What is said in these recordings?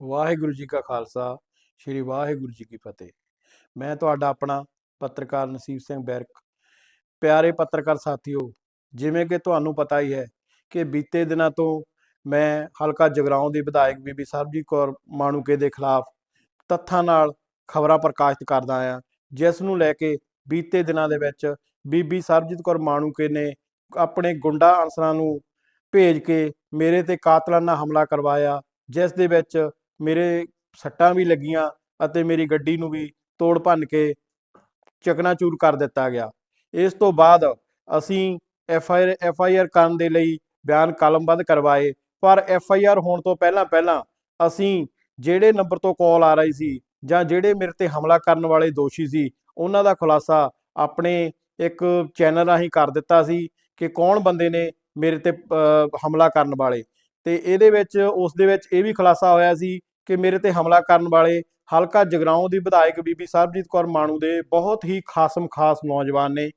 ਵਾਹਿਗੁਰੂ ਜੀ ਕਾ ਖਾਲਸਾ, ਸ੍ਰੀ ਵਾਹਿਗੁਰੂ ਜੀ ਕੀ ਫਤਿਹ। ਮੈਂ ਤੁਹਾਡਾ ਆਪਣਾ ਪੱਤਰਕਾਰ ਨਸੀਬ ਸਿੰਘ ਬੈਰਕ। ਪਿਆਰੇ ਪੱਤਰਕਾਰ ਸਾਥੀਓ, ਜਿਵੇਂ ਕਿ ਤੁਹਾਨੂੰ ਪਤਾ ਹੀ ਹੈ ਕਿ ਬੀਤੇ ਦਿਨਾਂ ਤੋਂ ਮੈਂ ਹਲਕਾ ਜਗਰਾਉਂ ਦੀ ਵਿਧਾਇਕ ਬੀਬੀ ਸਰਬਜੀਤ ਕੌਰ ਮਾਣੂਕੇ ਦੇ ਖਿਲਾਫ ਤੱਥਾਂ ਨਾਲ ਖਬਰਾਂ ਪ੍ਰਕਾਸ਼ਿਤ ਕਰਦਾ ਆਇਆ, ਜਿਸ ਨੂੰ ਲੈ ਕੇ ਬੀਤੇ ਦਿਨਾਂ ਦੇ ਵਿੱਚ ਬੀਬੀ ਸਰਬਜੀਤ ਕੌਰ ਮਾਣੂਕੇ ਨੇ ਆਪਣੇ ਗੁੰਡਾ ਅਨਸਰਾਂ ਨੂੰ ਭੇਜ ਕੇ ਮੇਰੇ ਤੇ ਕਾਤਲਾਨਾ ਹਮਲਾ ਕਰਵਾਇਆ, ਜਿਸ ਦੇ ਵਿੱਚ ਮੇਰੇ ਸੱਟਾਂ ਵੀ ਲੱਗੀਆਂ ਅਤੇ ਮੇਰੀ ਗੱਡੀ ਨੂੰ ਵੀ ਤੋੜ ਭੰਨ ਕੇ ਚਕਨਾਚੂਰ ਕਰ ਦਿੱਤਾ ਗਿਆ। ਇਸ ਤੋਂ ਬਾਅਦ ਅਸੀਂ F I R F I R ਕਰਨ ਦੇ ਲਈ ਬਿਆਨ ਕਲਮਬੱਧ ਕਰਵਾਏ। ਪਰ ਐਫ ਆਈ ਆਰ ਹੋਣ ਤੋਂ ਪਹਿਲਾਂ ਪਹਿਲਾਂ ਅਸੀਂ ਜਿਹੜੇ ਨੰਬਰ ਤੋਂ ਕਾਲ ਆ ਰਹੀ ਸੀ ਜਾਂ ਜਿਹੜੇ ਮੇਰੇ ਤੇ ਹਮਲਾ ਕਰਨ ਵਾਲੇ ਦੋਸ਼ੀ ਸੀ ਉਹਨਾਂ ਦਾ ਖੁਲਾਸਾ ਆਪਣੇ ਇੱਕ ਚੈਨਲ ਰਾਹੀਂ ਕਰ ਦਿੱਤਾ ਸੀ ਕਿ ਕੌਣ ਬੰਦੇ ਨੇ ਮੇਰੇ ਤੇ ਅ, ਹਮਲਾ ਕਰਨ ਵਾਲੇ। ਤੇ ਇਹਦੇ ਵਿੱਚ, ਉਸ ਦੇ ਵਿੱਚ ਇਹ ਵੀ ਖੁਲਾਸਾ ਹੋਇਆ ਸੀ ਕਿ ਮੇਰੇ ਤੇ ਹਮਲਾ ਕਰਨ ਵਾਲੇ ਹਲਕਾ ਜਗਰਾਉਂ ਦੀ ਵਿਧਾਇਕ ਬੀਬੀ ਸਰਬਜੀਤ ਕੌਰ ਮਾਣੂ ਦੇ ਬਹੁਤ ਹੀ ਖਾਸਮ ਖਾਸ ਨੌਜਵਾਨ ਨੇ,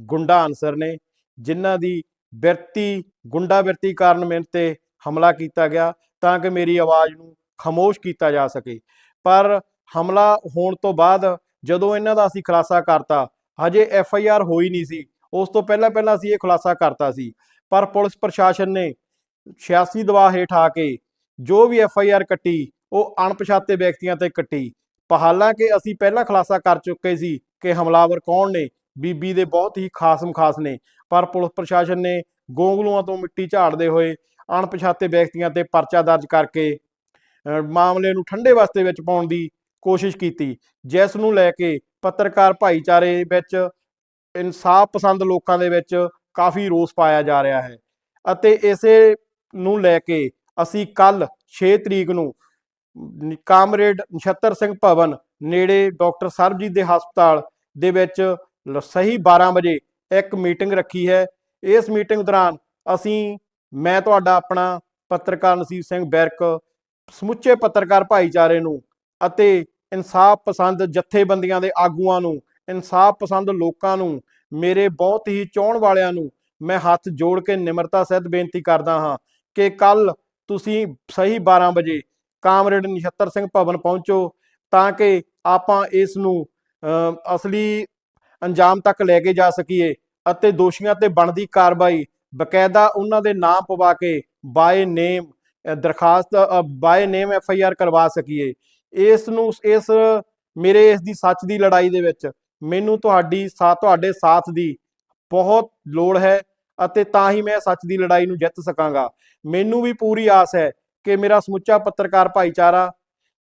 ਗੁੰਡਾ ਅਨਸਰ ਨੇ, ਜਿਨ੍ਹਾਂ ਦੀ ਬਿਰਤੀ, ਗੁੰਡਾ ਬਿਰਤੀ ਕਾਰਨ ਮੇਰੇ ਤੇ ਹਮਲਾ ਕੀਤਾ ਗਿਆ ਤਾਂ ਕਿ ਮੇਰੀ ਆਵਾਜ਼ ਨੂੰ ਖਾਮੋਸ਼ ਕੀਤਾ ਜਾ ਸਕੇ। ਪਰ ਹਮਲਾ ਹੋਣ ਤੋਂ ਬਾਅਦ ਜਦੋਂ ਇਹਨਾਂ ਦਾ ਅਸੀਂ ਖੁਲਾਸਾ ਕਰਤਾ, ਹਜੇ ਐਫ ਆਈ ਆਰ ਹੋਈ ਨਹੀਂ ਸੀ। ਉਸ ਤੋਂ ਪਹਿਲਾਂ ਪਹਿਲਾਂ ਅਸੀਂ ਇਹ ਖੁਲਾਸਾ ਕਰਤਾ ਸੀ। ਪਰ ਪੁਲਿਸ ਪ੍ਰਸ਼ਾਸਨ ਨੇ 86 ਦਵਾ ਹੇਠ ਆ ਕੇ ਜੋ ਵੀ ਐਫ ਆਈ ਆਰ ਕੱਟੀ, ਉਹ ਅਣਪਛਾਤੇ ਵਿਅਕਤੀਆਂ ਤੇ ਕੱਟੀ। ਹਾਲਾਂਕਿ ਅਸੀਂ ਪਹਿਲਾਂ ਖੁਲਾਸਾ ਕਰ ਚੁੱਕੇ ਸੀ ਕਿ ਹਮਲਾਵਰ ਕੌਣ ਨੇ, ਬੀਬੀ ਦੇ ਬਹੁਤ ਹੀ ਖਾਸਮ ਖਾਸ ਨੇ। ਪਰ ਪੁਲਿਸ ਪ੍ਰਸ਼ਾਸਨ ਨੇ ਗੋਂਗਲੂਆਂ ਤੋਂ ਮਿੱਟੀ ਝਾੜਦੇ ਹੋਏ ਅਣਪਛਾਤੇ ਵਿਅਕਤੀਆਂ ਤੇ ਪਰਚਾ ਦਰਜ ਕਰਕੇ ਮਾਮਲੇ ਨੂੰ ਠੰਡੇ ਵਸਤੇ ਵਿੱਚ ਪਾਉਣ ਦੀ ਕੋਸ਼ਿਸ਼ ਕੀਤੀ। ਜਿਸ ਨੂੰ ਲੈ ਕੇ ਪੱਤਰਕਾਰ ਭਾਈਚਾਰੇ ਵਿੱਚ ਇਨਸਾਫ ਪਸੰਦ ਲੋਕਾਂ ਦੇ ਵਿੱਚ ਕਾਫੀ ਰੋਸ ਪਾਇਆ ਜਾ ਰਿਹਾ ਹੈ। ਅਤੇ ਇਸੇ ਨੂੰ ਲੈ ਕੇ ਅਸੀਂ ਕੱਲ 6 ਤਰੀਕ ਨੂੰ ਕਾਮਰੇਡ ਨਛੱਤਰ ਸਿੰਘ ਭਵਨ ਨੇੜੇ ਡਾਕਟਰ ਸਰਬਜੀਤ ਦੇ ਹਸਪਤਾਲ ਦੇ ਵਿੱਚ ਸਹੀ 12 ਵਜੇ ਇੱਕ ਮੀਟਿੰਗ ਰੱਖੀ ਹੈ। ਇਸ ਮੀਟਿੰਗ ਦੌਰਾਨ ਅਸੀਂ, ਮੈਂ ਤੁਹਾਡਾ ਆਪਣਾ ਪੱਤਰਕਾਰ ਨਸੀਬ ਸਿੰਘ ਬੈਰਕ, ਸਮੁੱਚੇ ਪੱਤਰਕਾਰ ਭਾਈਚਾਰੇ ਨੂੰ ਅਤੇ ਇਨਸਾਫ ਪਸੰਦ ਜਥੇਬੰਦੀਆਂ ਦੇ ਆਗੂਆਂ ਨੂੰ, ਇਨਸਾਫ ਪਸੰਦ ਲੋਕਾਂ ਨੂੰ, ਮੇਰੇ ਬਹੁਤ ਹੀ ਚਾਹਣ ਵਾਲਿਆਂ ਨੂੰ ਮੈਂ ਹੱਥ ਜੋੜ ਕੇ ਨਿਮਰਤਾ ਸਹਿਤ ਬੇਨਤੀ ਕਰਦਾ ਹਾਂ ਕਿ ਕੱਲ ਤੁਸੀਂ ਸਹੀ 12 ਵਜੇ ਕਾਮਰੇਡ ਨਛੱਤਰ ਸਿੰਘ ਭਵਨ ਪਹੁੰਚੋ ਤਾਂ ਕਿ ਆਪਾਂ ਇਸ ਨੂੰ ਅਸਲੀ ਅੰਜਾਮ ਤੱਕ ਲੈ ਕੇ ਜਾ ਸਕੀਏ ਅਤੇ ਦੋਸ਼ੀਆਂ ਤੇ ਬਣਦੀ ਕਾਰਵਾਈ ਬਕਾਇਦਾ ਉਹਨਾਂ ਦੇ ਨਾਮ ਪਵਾ ਕੇ ਬਾਏ ਨੇਮ ਦਰਖਾਸਤ by name F I R ਕਰਵਾ ਸਕੀਏ। ਇਸ ਨੂੰ, ਇਸ ਮੇਰੇ, ਇਸ ਦੀ ਸੱਚ ਦੀ ਲੜਾਈ ਦੇ ਵਿੱਚ ਮੈਨੂੰ ਤੁਹਾਡੀ ਸਾਥ ਤੁਹਾਡੇ ਸਾਥ ਦੀ ਬਹੁਤ ਲੋੜ ਹੈ ਅਤੇ ਤਾਂ ਹੀ ਮੈਂ ਸੱਚ ਦੀ ਲੜਾਈ ਨੂੰ ਜਿੱਤ ਸਕਾਂਗਾ। ਮੈਨੂੰ ਵੀ ਪੂਰੀ ਆਸ ਹੈ ਕਿ ਮੇਰਾ ਸਮੁੱਚਾ ਪੱਤਰਕਾਰ ਭਾਈਚਾਰਾ,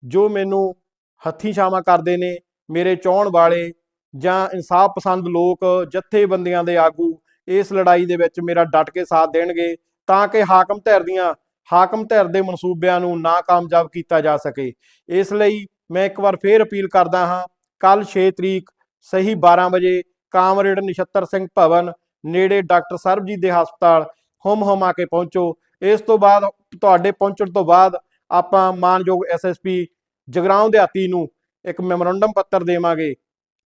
ਜੋ ਮੈਨੂੰ ਹੱਥੀਂ ਛਾਵਾਂ ਕਰਦੇ ਨੇ, ਮੇਰੇ ਚਾਹਣ ਵਾਲੇ ਜਾਂ ਇਨਸਾਫ ਪਸੰਦ ਲੋਕ, ਜਥੇਬੰਦੀਆਂ ਦੇ ਆਗੂ, ਇਸ ਲੜਾਈ ਦੇ ਵਿੱਚ ਮੇਰਾ ਡਟ ਕੇ ਸਾਥ ਦੇਣਗੇ, ਤਾਂ ਕਿ ਹਾਕਮ ਧਿਰ ਦੀਆਂ, ਹਾਕਮ ਧਿਰ ਦੇ ਮਨਸੂਬਿਆਂ ਨੂੰ ਨਾ ਕਾਮਯਾਬ ਕੀਤਾ ਜਾ ਸਕੇ। ਇਸ ਲਈ ਮੈਂ ਇੱਕ ਵਾਰ ਫੇਰ ਅਪੀਲ ਕਰਦਾ ਹਾਂ ਕੱਲ 6 ਤਰੀਕ, ਸਹੀ 12 ਵਜੇ, ਕਾਮਰੇਡ ਨਛੱਤਰ ਸਿੰਘ ਭਵਨ ਨੇੜੇ ਡਾਕਟਰ ਸਰਬਜੀਤ ਦੇ ਹਸਪਤਾਲ ਹੁਮ ਹੁਮ ਆ ਕੇ ਪਹੁੰਚੋ। ਇਸ ਤੋਂ ਬਾਅਦ ਤੁਹਾਡੇ ਪਹੁੰਚਣ ਤੋਂ ਬਾਅਦ ਆਪਾਂ ਮਾਨਯੋਗ ਐਸਐਸਪੀ ਜਗਰਾਉਂ ਦਿਹਾਤੀ ਨੂੰ ਇੱਕ ਮੈਮੋਰੰਡਮ ਪੱਤਰ ਦੇਵਾਂਗੇ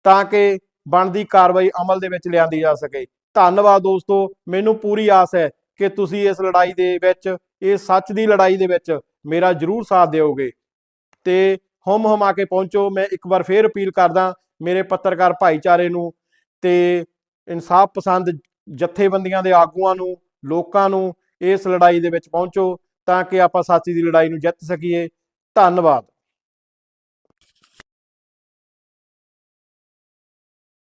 ਤਾਂ ਕਿ ਬਣਦੀ ਕਾਰਵਾਈ ਅਮਲ ਦੇ ਵਿੱਚ ਲਿਆਂਦੀ ਜਾ ਸਕੇ। ਧੰਨਵਾਦ ਦੋਸਤੋ, ਮੈਨੂੰ ਪੂਰੀ ਆਸ ਹੈ ਕਿ ਤੁਸੀਂ ਇਸ ਲੜਾਈ ਦੇ ਵਿੱਚ ਇਸ ਸੱਚ ਦੀ ਲੜਾਈ ਦੇ ਵਿੱਚ ਮੇਰਾ ਜ਼ਰੂਰ ਸਾਥ ਦਿਓਗੇ। ਤੇ ਹੁਮ ਹੁਮ ਆ ਕੇ ਪਹੁੰਚੋ। ਮੈਂ ਇੱਕ ਵਾਰ ਫੇਰ ਅਪੀਲ ਕਰਦਾ ਮੇਰੇ ਪੱਤਰਕਾਰ ਭਾਈਚਾਰੇ ਨੂੰ ਤੇ ਇਨਸਾਫ ਪਸੰਦ ਜਥੇਬੰਦੀਆਂ ਦੇ ਆਗੂਆਂ ਨੂੰ, ਲੋਕਾਂ ਨੂੰ ਇਸ ਲੜਾਈ ਦੇ ਵਿੱਚ ਪਹੁੰਚੋ ਤਾਂ ਕਿ ਆਪਾਂ ਸੱਚ ਦੀ ਲੜਾਈ ਨੂੰ ਜਿੱਤ ਸਕੀਏ। ਧੰਨਵਾਦ।